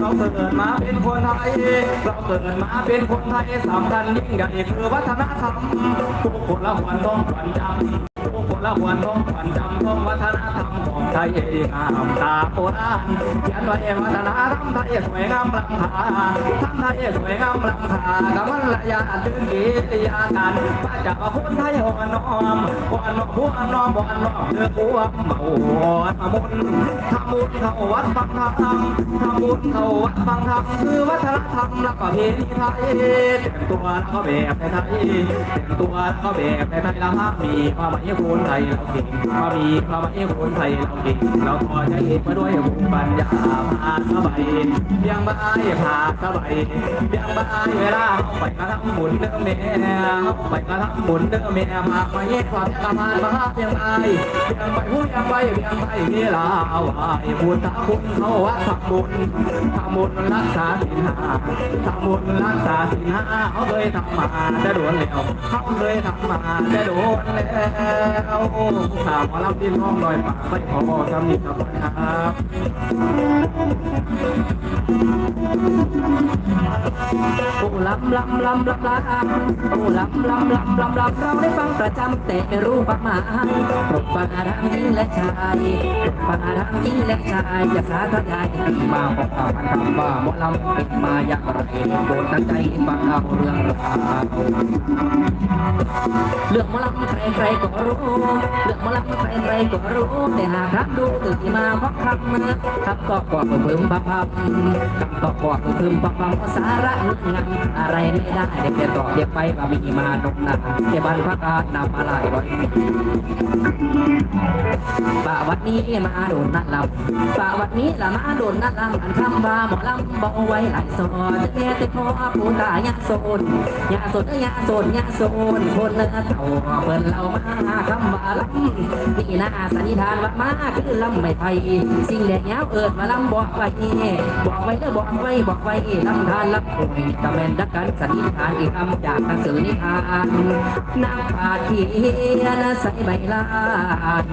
เราเกิดมาเป็นคนไทย เราเกิดมาเป็นคนไทยสำคัญยิ่งใหญ่คือวัฒนธรรมทุกคนละควนต้องขวัญจำทุกคนละควนต้องขวัญจำต้องวัฒนธรรมของ ไทยดีงามตาโบราณเขียนไว้วัฒนธรรมไทยสวยงามลังพาทำไทยสวยงามลังพากำมันละยาดึงกิริยาการป้าจากคนไทยอ่อนน้อมอ่อนน้อมหัวน้อมอ่อนน้อมเดือดหัวเมาอ่อนมามุนทำบุญเข้าวัดฟังธรรมทำบุญเข้าวัดฟังธรรมคือวัฒนธรรมและประเพณีไทยแต่งตัวแล้วก็แบบในไทยแต่งตัวแล้วก็แบบในไทยละมักมีความหมายคนไทยเราเก่งมามมีความหมายคนไทยเราก่งเราพอใจมาด้วยภูมิปัญญาพาสบายเบียงบายพาสบายเบียงบายเวลาเข้าไปกระทำบุญเดิมแม่เข้าไปกระทำบุญเดิมแม่มาไปเย็ดความกระมานมาเบียงบายเบียงไปพูดยังไปเบียงไปเวลาเอาไว้บุญตาคุณเขาวัดทำบุญทำบุญรักษาศีลห้าทำบุญรักษาศีลห้าเขาเคยทำมาแต่โดนแล้วเขาเคยทำมาแต่โดนแล้วข่าวหมอลำดินห้องลอยปากไปของสำนีกับครับโอ้ลำลำลำลำลำโอ้ลำลำลำลำลำเราได้ฟังประจำแต่ไม่รู้ประมาณปลุกฟังทางหญิงและชายปลุกฟังทางหญิงและชายจะสาธยายที่มาของข่าวพันว่าหมอลำเป็นมาอย่างไรโปรดตั้งใจฟังเอาเรื่องราวเรื่องหมอลำใครใครก็รู้เรื่องหมอลำใครใครก็รู้แต่หากรับดูตื่นมาพราะคำมื่อคำก็กอดเพิ่มพับพับคำก็กอดเพิ่มพับพับสาระงดงามอะไรไม่ได้เด็กเด็กต่อเด็กไปว่ามีมาดกนาเด็กบันพักอาณาปลายร้อยป่าวัดนี้มาโดนนัดลำป่าวัดนี้ละมาโดนนัดลำอันคำว่าหมอลำบอกไว้หลายสอนแต่แต่พอปูตายาโซนยาโซนยาโซนยาโซนคนเนื้อเต่าเปิ้นเรามาคำว่าลำนี่นะสันนิษฐานว่ามาคือลำไม่ไทยสิ่งแดงยาวเอิดมาลำบอกไว้บอกไว้เด้อบอกไว้บอกไว้ลำทานลำป่ยตะแมนดักกันสันนิษฐานอีกคำจากหนังสือนิทานนางปาเทียนใส่ใบลาน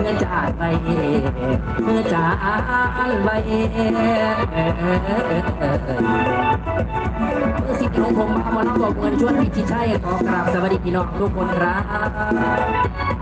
เมื่อจาดใบเมื่อจาดใบเมื่อสิทธิ์ของผมมามาน้องบอกเงินชวนพี่ชิชัยขอกราบสวัสดีพี่น้องทุกคนครับ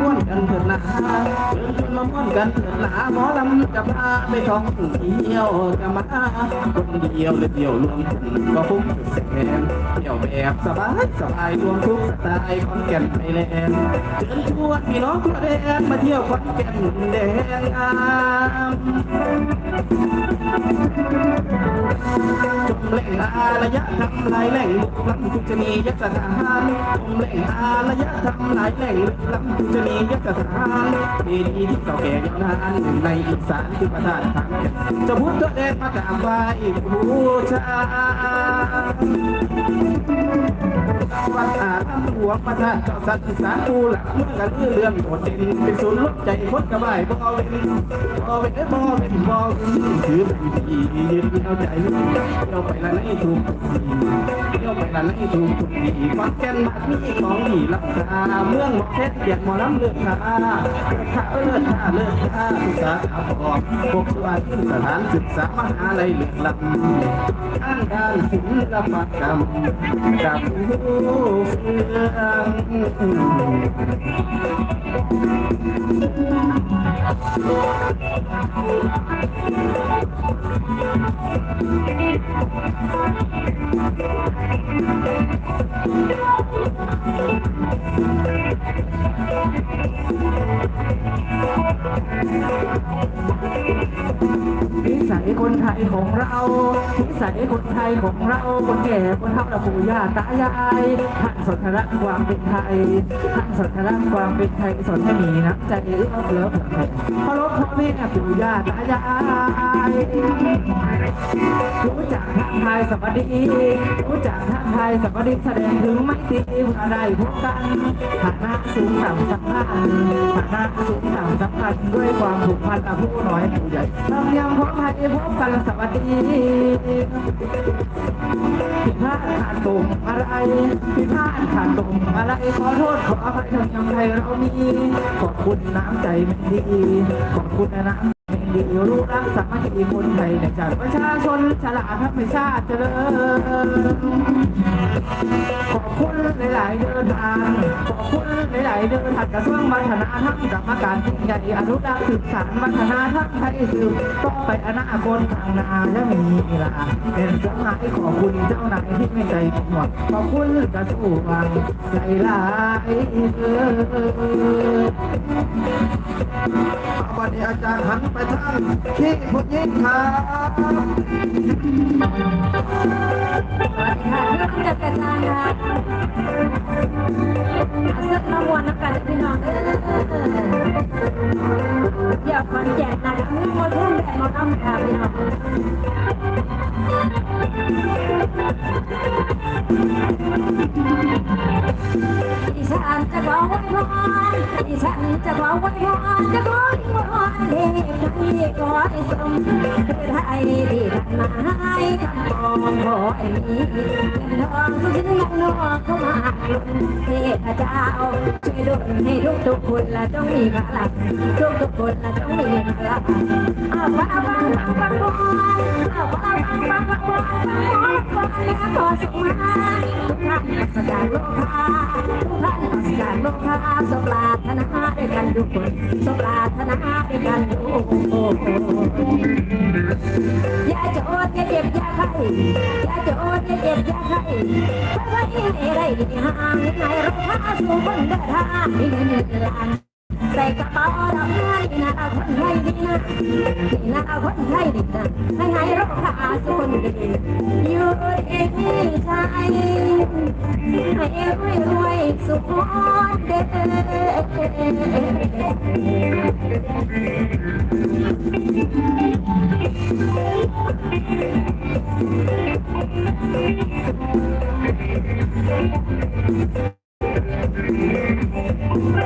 ม้วนกันเถิดนะเดินมาม้วนกันเถิดนะหมอลำจะพาไปท่องเที่ยวจะมาคนเดียวหรือเดียวรวมถึงก็คุ้มแสนเที่ยวแบบสบายสบายรวมทุกสไตล์คอนแก่นไทยแลนด์เชิญชวนพี่น้องทั่วแดนมาเที่ยวคอนแก่นแดนงามจมเล่งอาระยะทำลายแหล่งลุกล้ำทุกชนียสถานจมเล่งอาระยะทำลายแหล่งลุกล้ำทุกชนียสถานเวทีที่เก่าแก่ยาวนานในอีสานคือประธานทางแก่จะพุทธเดชมากราบไหว้บูชา วัดอารามหลวงพระธาตุเจ้าสัตว์สาธุหลักเมื่อกันเรื่องโดดเด่นเป็นศูนย์รวมใจคนกระบายบ่เอาเว้นบ่เอาเว้นบ่เอาเว้นบ่เอถือเป็นดียืนเอาใจเราไปละในถูกดีเราไปละในถูกดีฟังแกนมามีของดีรักษาเมืองหมอกเพชรเปียกหมอลำเลือดขาขาเลิศข้าเลิศข้าทุกสาขาบอกพวกสวัสดิ์สถานศึกษามหาลัยเหลืองลำอ่านการศิลปกรรมกับผู้นิสัยคนไทยของเรานิสัยคนไทยของเรา คนแก่คนเฒ่าและปู่ย่าตายายท่านสนทนาความเป็นไทยท่านสนทนาความเป็นไทยสนให้มีน้ำใจเอื้อเฟื้อเผื่อแผ่เคารพพ่อแม่ปู่ย่าตายายรู้จักทักทายสวัสดีรู้จักทักทายสัมปดิษฐ์แสดงถึงไม่ตีเมื่อได้พบกันฐานะสูงต่ำสัมพันธ์ฐานะสูงต่ำสัมพันธ์ด้วยความผูกพันกับผู้น้อยผู้ใหญ่ทำเนียมของไทยพบกันสวัสดีผิดพลาดขาดตรงอะไรผิดพลาดขาดตรงอะไรขอโทษขออภัยทำยังไงเรามีขอบคุณน้ำใจมันดีขอบคุณนะน้ำดีรู้รักสามัคคีคนไทยในชาติประชาชนฉลาดทำให้ชาติเจริญขอบคุณหลาย ๆ เดินทางขอบคุณหลาย ๆ เดินทางกระทรวงวัฒนธรรมกรรมการยิ่ใหญ่อนุรักษ์สืบสานวัฒนธรรมไทยสืบต่อไปอนาคตข้างหน้าและมีลา เป็นเสหายขอบคุณเจ้านายที่ไม่ใจหมดขอบคุณกระทรวงหลายๆเดินวันนี้อาจารย์หันไปทางที่ผู้หญิงครับสวัสดีค่ะเพื่อนจัดกระจายค่ะอาเซ็ตน้ำวนน้ำกันพี่น้องเออเดี๋ยวคนแจกนะคะมีโมเดลแบบมาทำค่ะพี่น้อง ฉันจะขอไว้พรดิฉันจะขอไว้พรจะขอไว้พรเทพไทยขอให้สมคือไทยที่ท่านมาให้คำบอกขอให้มีเงินทองสุขสินเงินองเข้ามาลุนเทพเจ้าช่วยดุลให้ทุกทุกคนละต้องมีพลังทุกทุกคนละต้องมีพลังเอาฟังฟังฟังฟังพรเอาฟังฟังฟังฟังพรฟังพรและขอสุขมา ทุกท่านสกาโลกาทุกท่านสกาโลกาสปราธนาด้วยกันทุกคนสปราธนาด้วยกันทุกคนอย่าโจดอย่าเจ็บอย่าไข้อย่าโจดอย่าเจ็บอย่าไข้เพราะว่าที่ไหนไรห่างไหนเราพาสู่คนเดินทางที่เงินล้าง ใส่กระเป๋าดอกไม้นี่นะเอาคนไทยดีนะนี่นะเอาคนไทยดีนะให้ไงเราพาสู่คนดีอยู่ดีมีใจให้รวยรวยสุขเด้อ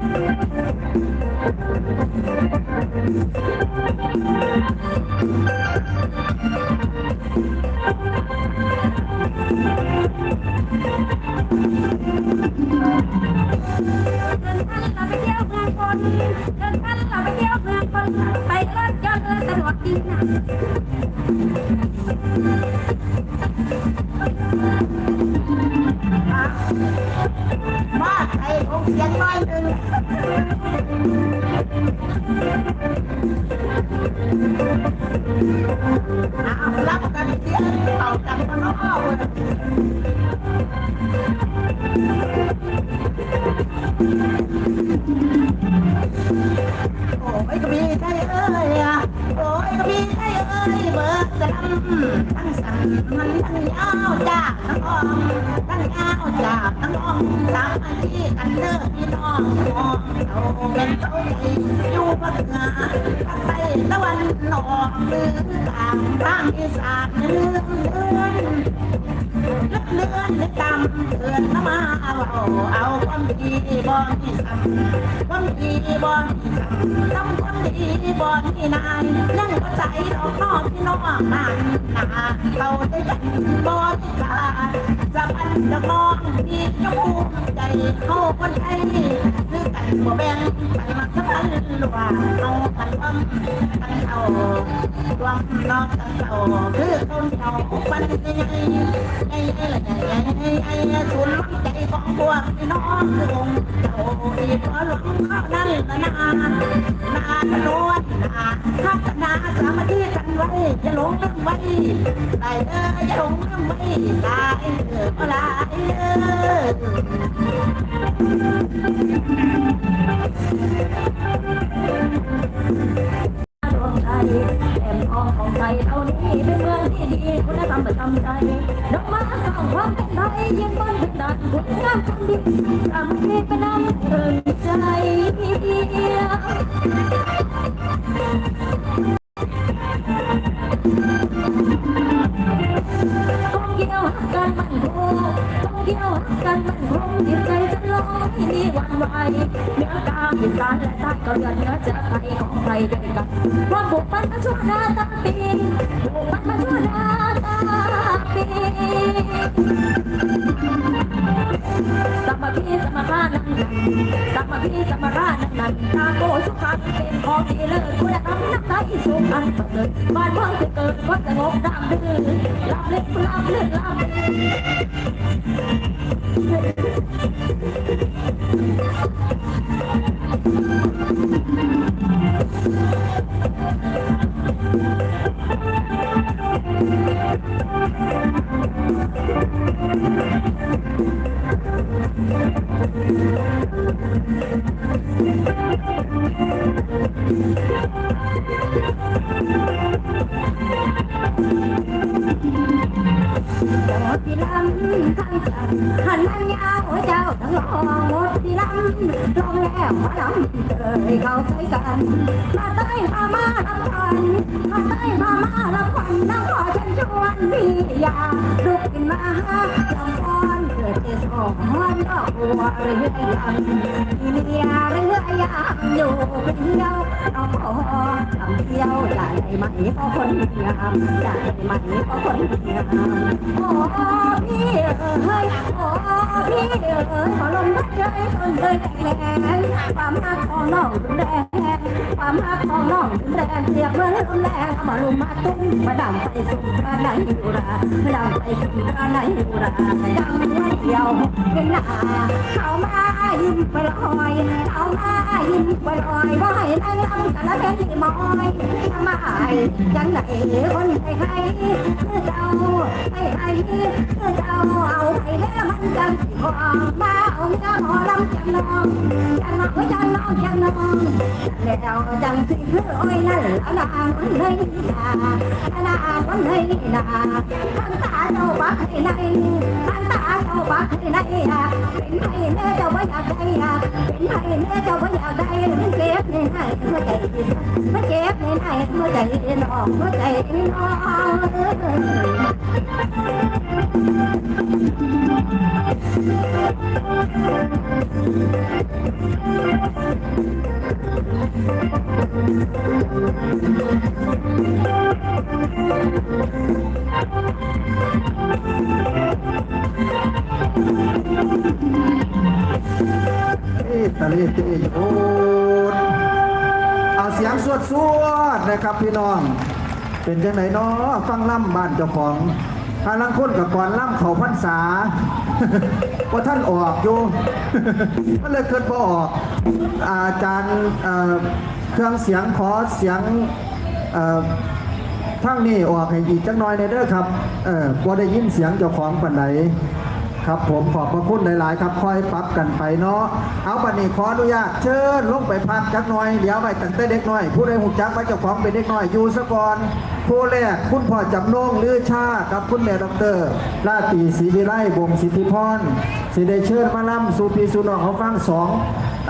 เจ้ มาไปไปไม่สายไปรักษาตัวโรคคนเดินข้าล้วเป็นเที่เจอเจ้าหน้าที่เราก็ว่าว่าที่มเม่จังที่มาไว้ใจไว้ใจเดินทันเราไปเที่ยวเมืองคนเดินทันเราไปเที่ยวเมือนไปรถยตละสะดวกดีนะว่าใครคงเสียงน้อยหนึ่ง รับกันเสียงเต่าจังมันอ้อเว้ยโอ้ยกระบี่ไทยเอ้ยอะ โอ้ยกระบี่ไทยเอ้ยเบิกจะลำทั้งสั่งมันทั้งยาวจากทั้งอ้องทั้งยาวจากทั้งอ้องสามอันที่กันเด้อพี่น้องมองเอาเป็นเต้าใหญ่อยู่ภาคเหนือภาคใต้ตะวันออกหรือต่างทางอีสานเลื่อนเลื่อนเลือนตามเตือนมาเอาเอาความดีบ่มีซ้ำความดีบ่มีซ้ำทำความดีบ่มีนายยังก็ใจดอกน้องพี่น้องนานนาเขาใจกันบ่มีขาดจะพันจะมองดีจะภูมิใจเข้าคนไทยคือกันบ่แบ่งกันมาสักพันหรือว่าเอากันความกันเอารวมน้องกันเอาคือคนเดียวปันใหญ่ใหญ่ใหญ่ละใหญ่ใหญ่ใหญ่ใหญ่สุดล้ำใจของพวกน้องคือองเจ้าอีพอหลงเข้านั่นละนานาตะลวนนาพัฒนาสามัคคีกันไว้อย่าหลงลืมไว้ได้เด้ออย่าหลงลืมไว้ได้เด้อก็ได้เด้อดวงใจ องของใจเท่านี้เป็นเมืองที่ดีคุณธรรมประจำใจดอกม้สร้างความเป็นไทยยืนบนพื้นฐานคุณงามคนดีสามีเป็นน้ำเอิญใจเดียวต้องเกี่ยวกันมันคงต้อง เที่ยวกันมันคงจิตใจจะลอยนี่วันไหวเนื้อกลางอีสานและใต้ก็เลือนเนื้อเจอไทยของใครด้วยกันความบุกมันมาชั่วหน้าตาปีบุกมันมาชั่วหน้าตาปี สามัคคีสามัครานันนันสามัคคีสามัครานันนันตาโกสุขันเป็นของดีเลิศคุณธรรมน้ำใจสูงอันประเสริฐบ้านเมืองจะเกิดก็สงบร่ำรื่นลำเล็กลำเลื่อนลำ เจ้ ดีลำทั้งสันหันมันยาวเจ้าทั้งรอหมดที่ลำลองแล้วมาลำเตยเข้าใส่กันมาใต้พมามาลำควันมาใต้พมามาลำควันน้ำขอฉันชวนพี่ยาลุกขึ้นมาลำฟ้อน กิดเจสองมันดอกบัวเรือยำที่เมียเรือยำอยู่เป็นเที่ยวน้องขอลำเที่ยวได้ไหมเพราะคนงามได้ไหมเพราะคนงามโอ้พี่เอ้ยโอ้พี่เอ้ยขอลมพัดใจคนเคยแรงความรักของน้องรุนแรง ความรักของน้องรุนแรงเสียเมื่อรุนแรงมาลุมมาตุ้มมาดำไปสุราในอุราดำไปสุราในอุราดำไว้เดียวเป็นหน้าเขามายิ้มไปลอย เขามายิ้มไปลอยว่ให้นั่งลำกันแล้วเป็นมอยทำไมยังไหนคนไทยใครคือเจ้าไอ้ไอ้คือเจ้าเอาไปแล้วมันจังสิของมาเอาเนื้อหมอลำจังน้องจังน้องจังน้องจังน้องแล้วจังสิคือโอ้ยนั่นละนางคนเลยนาละนางคนเลยนาขันตาเจ้าบักให้ไหนขันตาเจ้าบักให้ไหนเป็นไผ่เนื้อเจ้าไม่อยากได้เป็นไผ่เนื้อเจ้าไม่อยากได้มันเก็บในไหนหัวใจมันเก็บในไหนหัวใจน้องหัวใจน้องเอ๊ ตะลีเตยโอดเอาเสียงสวดสวดๆนะครับพี่น้อง เป็นจังไหนเนาะฟังล่ำบ้านเจ้าของทาลังคนกับก่อนล่ำเขาพรรษาว่าท่านออกอยู่มันเลยเกิดบ่ออก อาจารย์เครื่องเสียงขอเสียงทั้งนี้ออกให้อีกจักหน่อยในเด้อครับเออบ่ได้ยินเสียงเจ้าของปานใด ครับผมขอบพระคุณหลาย ๆ ครับคอยปรับกันไปเนาะเอาบัดนี้ขออนุญาตเชิญลงไปพักจักหน่อยเดี๋ยวไปตั้งแต่เด็กหน้อย ผู้ใดหูจักว่าเจ้าของเป็นเด็กหน้อยอยู่ซะก่อนคู่แรกคุณพ่อจำนงลือชากับคุณแม่ดอกเตอรราตีศรีวิไลวงศ์สิทธิพรสิได้เชิญมาล่ำสู่ปีสู่น้องเขาฟังสอง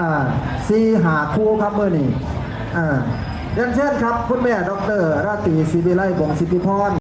อ่าสี่หาคู่ครับเมื่อนี้อ่าเรียนเชิญครับ คุณแม่ดอกเตอรราตรีศรีวิไลวงศ์สิทธิพร